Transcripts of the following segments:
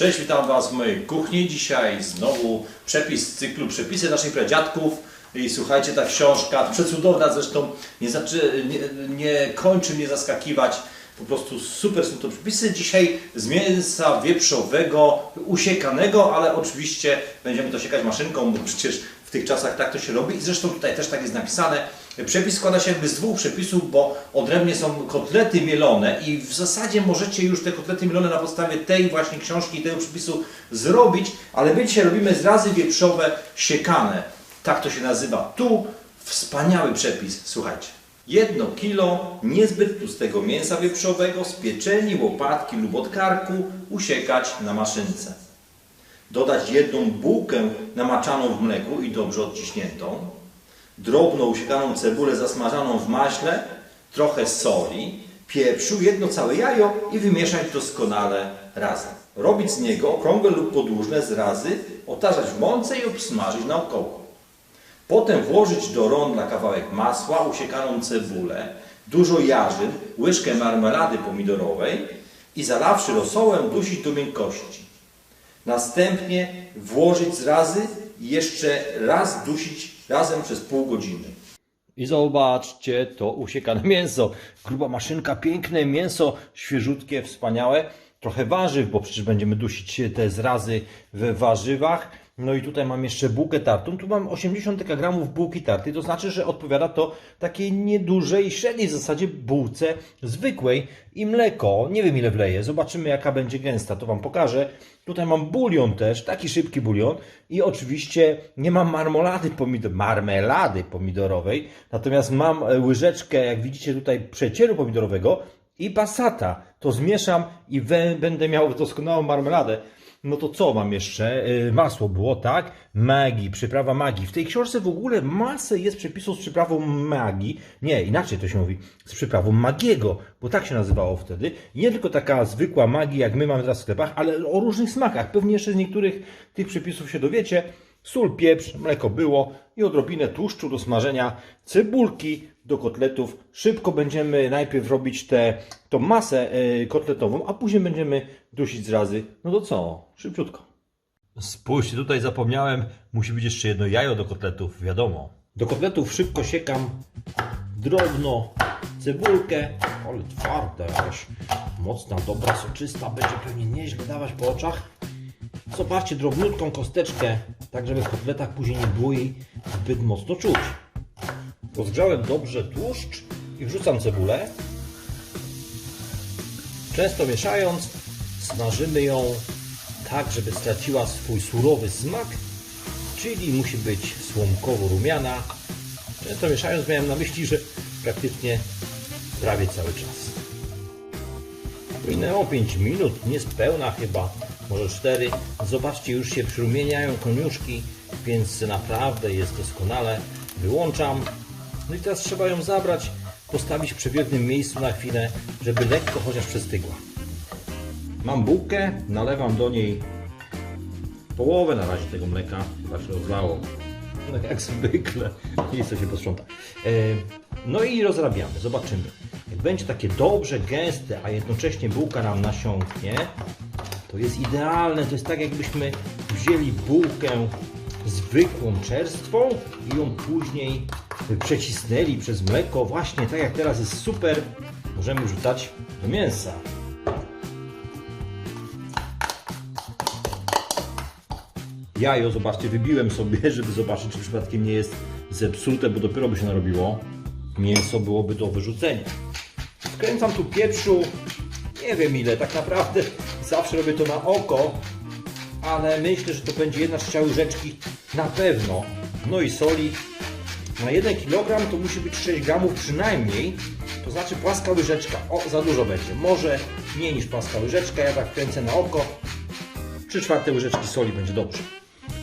Cześć, witam Was w mojej kuchni. Dzisiaj znowu przepis z cyklu Przepisy naszych pradziadków. I słuchajcie, ta książka, przecudowna zresztą, nie, zaczy, nie, nie kończy mnie zaskakiwać. Po prostu super są to przepisy. Dzisiaj z mięsa wieprzowego, usiekanego, ale oczywiście będziemy to siekać maszynką, bo przecież w tych czasach tak to się robi. I zresztą tutaj też tak jest napisane. Przepis składa się jakby z dwóch przepisów, bo odrębnie są kotlety mielone i w zasadzie możecie już te kotlety mielone na podstawie tej właśnie książki i tego przepisu zrobić, ale my dzisiaj robimy zrazy wieprzowe siekane. Tak to się nazywa. Tu wspaniały przepis. Słuchajcie. Jedno kilo niezbyt tłustego mięsa wieprzowego z pieczeni, łopatki lub od karku usiekać na maszynce. Dodać jedną bułkę namaczaną w mleku i dobrze odciśniętą, drobno usiekaną cebulę zasmażaną w maśle, trochę soli, pieprzu, jedno całe jajo i wymieszać doskonale razem. Robić z niego okrągłe lub podłużne zrazy, otaczać w mące i obsmażyć naokoło. Potem włożyć do rondla kawałek masła, usiekaną cebulę, dużo jarzyn, łyżkę marmelady pomidorowej i zalawszy rosołem dusić do miękkości. Następnie włożyć zrazy i jeszcze raz dusić razem przez pół godziny. I zobaczcie to usiekane mięso. Gruba maszynka, piękne mięso, świeżutkie, wspaniałe. Trochę warzyw, bo przecież będziemy dusić te zrazy w warzywach. No i tutaj mam jeszcze bułkę tartą. Tu mam 80 gramów bułki tarty. To znaczy, że odpowiada to takiej niedużej, średniej w zasadzie bułce zwykłej i mleko. Nie wiem ile wleję. Zobaczymy jaka będzie gęsta. To Wam pokażę. Tutaj mam bulion też, taki szybki bulion i oczywiście nie mam marmolady pomidor, marmelady pomidorowej, natomiast mam e, łyżeczkę, jak widzicie tutaj, przecieru pomidorowego i pasata. To zmieszam i będę miał doskonałą marmeladę. No to co mam jeszcze? E, Masło było, tak? Magii, przyprawa magii. W tej książce w ogóle masę jest przepisów z przyprawą magii. Nie, inaczej to się mówi. Z przyprawą magiego, bo tak się nazywało wtedy. Nie tylko taka zwykła magii, jak my mamy teraz w sklepach, ale o różnych smakach. Pewnie jeszcze z niektórych tych przepisów się dowiecie. Sól, pieprz, mleko było i odrobinę tłuszczu do smażenia, cebulki do kotletów. Szybko będziemy najpierw robić tę tą masę e, kotletową, a później będziemy dusić zrazy. No to co? Szybciutko. Spójrzcie, tutaj zapomniałem, musi być jeszcze jedno jajo do kotletów, wiadomo. Do kotletów szybko siekam drobno cebulkę, ale twarda jakaś, mocna, dobra, soczysta, będzie pewnie nieźle dawać po oczach. Zobaczcie drobniutką kosteczkę, tak żeby w kotletach później nie było jej zbyt mocno czuć. Rozgrzałem dobrze tłuszcz i wrzucam cebulę. Często mieszając, smażymy ją tak, żeby straciła swój surowy smak, czyli musi być słomkowo-rumiana. Często mieszając miałem na myśli, że praktycznie prawie cały czas. Minęło 5 minut, niespełna chyba, może 4. Zobaczcie, już się przyrumieniają koniuszki, więc naprawdę jest doskonale. Wyłączam. No i teraz trzeba ją zabrać, postawić w przewiewnym miejscu na chwilę, żeby lekko chociaż przestygła. Mam bułkę, nalewam do niej połowę na razie tego mleka, chyba się rozlało. Tak jak zwykle, nic się posprząta. E, No i rozrabiamy, zobaczymy. Jak będzie takie dobrze gęste, a jednocześnie bułka nam nasiąknie, to jest idealne. To jest tak, jakbyśmy wzięli bułkę zwykłą, czerstwą i ją później przecisnęli przez mleko. Właśnie tak jak teraz jest super. Możemy wrzucać do mięsa. Jajo, zobaczcie, wybiłem sobie, żeby zobaczyć, czy przypadkiem nie jest zepsute, bo dopiero by się narobiło. Mięso byłoby do wyrzucenia. Wkręcam tu pieprzu, nie wiem ile, tak naprawdę zawsze robię to na oko, ale myślę, że to będzie jedna trzecia łyżeczki na pewno. No i soli. Na 1 kg to musi być 6 gramów przynajmniej, to znaczy płaska łyżeczka. O, za dużo będzie. Może mniej niż płaska łyżeczka, ja tak kręcę na oko. 3 czwarte łyżeczki soli będzie dobrze.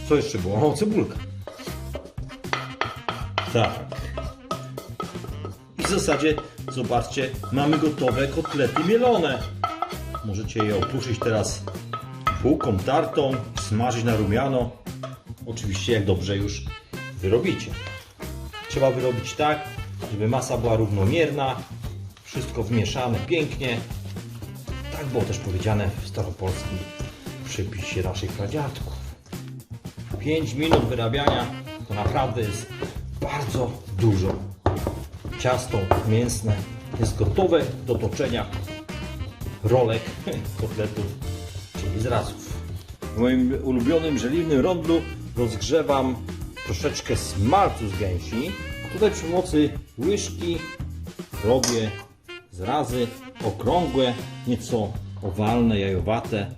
Co jeszcze było? O, cebulka. Tak. I w zasadzie, zobaczcie, mamy gotowe kotlety mielone. Możecie je opuszyć teraz bułką tartą, smażyć na rumiano. Oczywiście jak dobrze już wyrobicie. Trzeba wyrobić tak, żeby masa była równomierna, wszystko wmieszane pięknie. Tak było też powiedziane w staropolskim przepisie naszych pradziadków. 5 minut wyrabiania to naprawdę jest bardzo dużo. Ciasto mięsne jest gotowe do toczenia rolek, kotletów, czyli zrazów. W moim ulubionym żeliwnym rondlu rozgrzewam troszeczkę smalcu z gęsi. Tutaj przy pomocy łyżki robię zrazy okrągłe, nieco owalne, jajowate.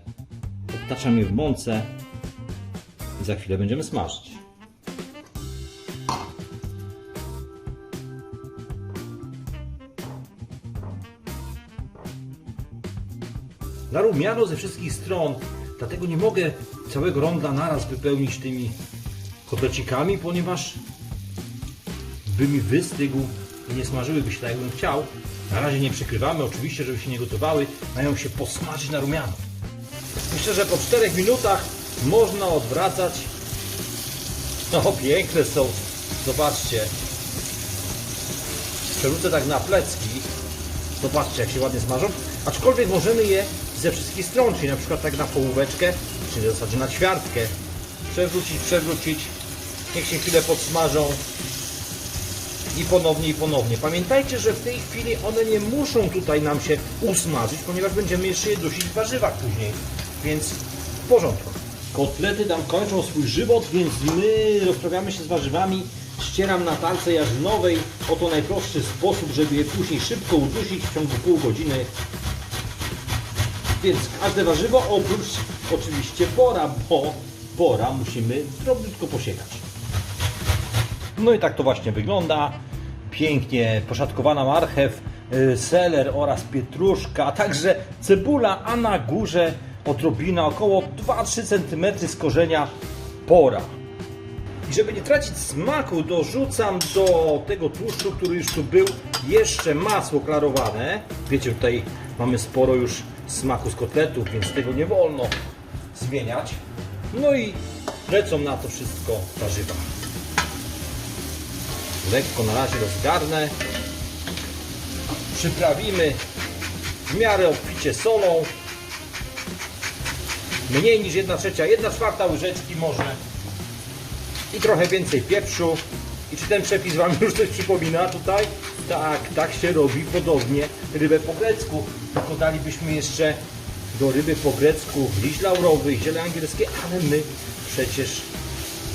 Odtaczam je w mące i za chwilę będziemy smażyć. Narumiano ze wszystkich stron, dlatego nie mogę całego ronda naraz wypełnić tymi kotlecikami, ponieważ by mi wystygł i nie smażyłyby się tak, jakbym chciał. Na razie nie przykrywamy, oczywiście, żeby się nie gotowały, mają się posmażyć na rumiano. Myślę, że po 4 minutach można odwracać. No, piękne są. Zobaczcie. Przerzucę tak na plecki. Zobaczcie, jak się ładnie smażą. Aczkolwiek możemy je ze wszystkich stron, czyli na przykład tak na połóweczkę, czyli w zasadzie na ćwiartkę. Przewrócić, przewrócić. Niech się chwilę podsmażą. I ponownie, i ponownie. Pamiętajcie, że w tej chwili one nie muszą tutaj nam się usmażyć, ponieważ będziemy jeszcze je dusić w warzywach później. Więc w porządku. Kotlety tam kończą swój żywot, więc my rozprawiamy się z warzywami. Ścieram na tarce jarzynowej. Oto najprostszy sposób, żeby je później szybko udusić w ciągu pół godziny. Więc każde warzywo oprócz oczywiście bora, bo bora musimy drobniutko posiekać. No i tak to właśnie wygląda. Pięknie poszatkowana marchew, y, seler oraz pietruszka, a także cebula, a na górze odrobina około 2-3 cm z korzenia pora. I żeby nie tracić smaku, dorzucam do tego tłuszczu, który już tu był, jeszcze masło klarowane. Wiecie, tutaj mamy sporo już smaku z kotletów, więc tego nie wolno zmieniać. No i lecą na to wszystko warzywa. Lekko na razie rozgarnę. Przyprawimy w miarę obficie solą. Mniej niż 1 trzecia, 1 czwarta łyżeczki może. I trochę więcej pieprzu. I czy ten przepis Wam już coś przypomina tutaj? Tak, tak się robi podobnie rybę po grecku. Tylko jeszcze do ryby po grecku liść laurowy, ziele angielskie, ale my przecież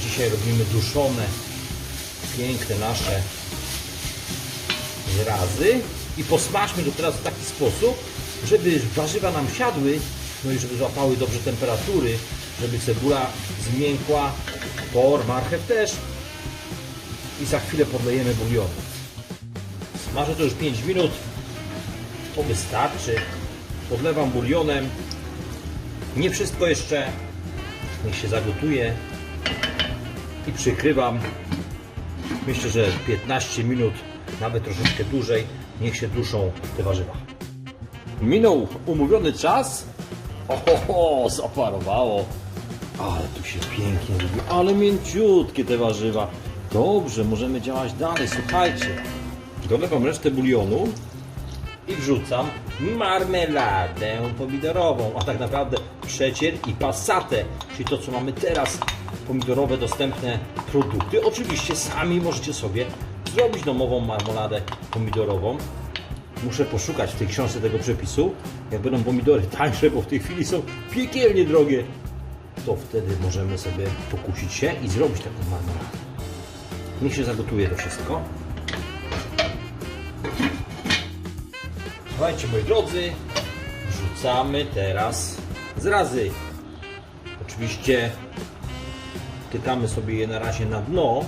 dzisiaj robimy duszone piękne nasze zrazy i posmażmy to teraz w taki sposób, żeby warzywa nam siadły, no i żeby złapały dobrze temperatury, żeby cebula zmiękła, por, marchew też. I za chwilę podlejemy bulionu. Smażę to już 5 minut, to wystarczy. Podlewam bulionem. Nie wszystko jeszcze, niech się zagotuje i przykrywam Myślę, że 15 minut, nawet troszeczkę dłużej, niech się duszą te warzywa. Minął umówiony czas. Oho, zaparowało. Ale tu się pięknie robi. Ale mięciutkie te warzywa. Dobrze, możemy działać dalej. Słuchajcie. Dolewam resztę bulionu i wrzucam marmeladę pomidorową, a tak naprawdę przecier i passatę, czyli to co mamy teraz, pomidorowe dostępne produkty. Oczywiście sami możecie sobie zrobić domową marmoladę pomidorową. Muszę poszukać w tej książce tego przepisu. Jak będą pomidory tańsze, bo w tej chwili są piekielnie drogie, to wtedy możemy sobie pokusić się i zrobić taką marmoladę. Niech się zagotuje to wszystko. Słuchajcie, moi drodzy, wrzucamy teraz zrazy. Oczywiście tykamy sobie je na razie na dno,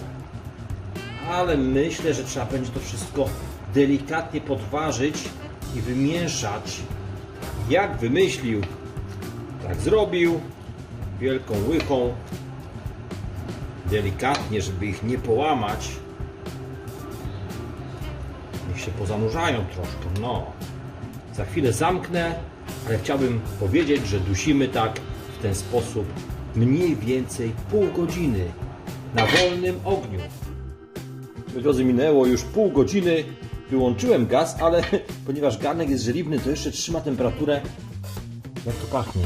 ale myślę, że trzeba będzie to wszystko delikatnie podważyć i wymieszać. Jak wymyślił, tak zrobił. Wielką łychą. Delikatnie, żeby ich nie połamać. Niech się pozanurzają troszkę, no. Za chwilę zamknę, ale chciałbym powiedzieć, że dusimy tak w ten sposób mniej więcej pół godziny na wolnym ogniu. Moi drodzy, minęło już pół godziny. Wyłączyłem gaz, ale ponieważ garnek jest żeliwny, to jeszcze trzyma temperaturę. Jak to pachnie?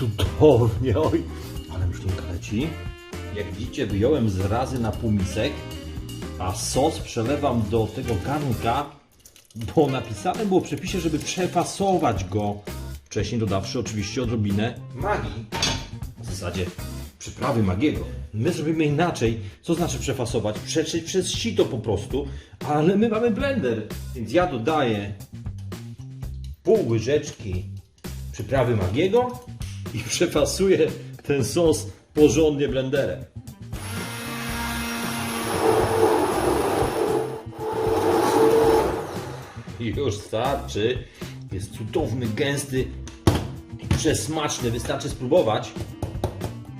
cudownie, oj, ale muszlinka leci. Jak widzicie, wyjąłem z razy na półmisek, a sos przelewam do tego garnka, bo napisane było w przepisie, żeby przefasować go. Wcześniej dodawszy oczywiście odrobinę magii. W zasadzie przyprawy magiego. My zrobimy inaczej. Co znaczy przefasować? Przetrzeć przez sito po prostu, ale my mamy blender, więc ja dodaję pół łyżeczki przyprawy magiego i przefasuję ten sos porządnie blenderem. Już starczy. Jest cudowny, gęsty i przesmaczny. Wystarczy spróbować.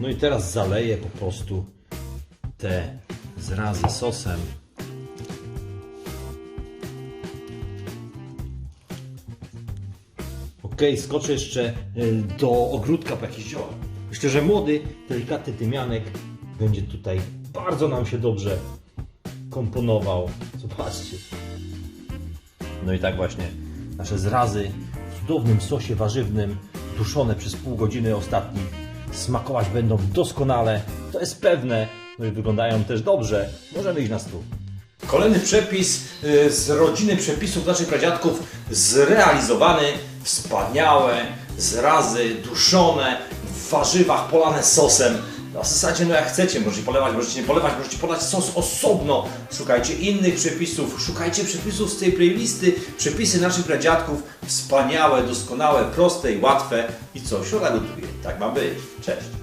No i teraz zaleję po prostu te zrazy sosem. Ok, skoczę jeszcze y, do ogródka po jakieś zioła. Myślę, że młody, delikatny tymianek będzie tutaj bardzo nam się dobrze komponował. Zobaczcie. No i tak właśnie nasze zrazy w cudownym sosie warzywnym, duszone przez pół godziny ostatnich, smakować będą doskonale. To jest pewne. No i wyglądają też dobrze. Możemy iść na stół. Kolejny przepis y, z rodziny przepisów naszych pradziadków, zrealizowany, wspaniałe, zrazy duszone, w warzywach polane sosem. Na zasadzie, no jak chcecie, możecie polewać, możecie nie polewać, możecie podać sos osobno. Szukajcie innych przepisów, szukajcie przepisów z tej playlisty. Przepisy naszych pradziadków, wspaniałe, doskonałe, proste i łatwe. I co, środa gotuje. Tak ma być. Cześć.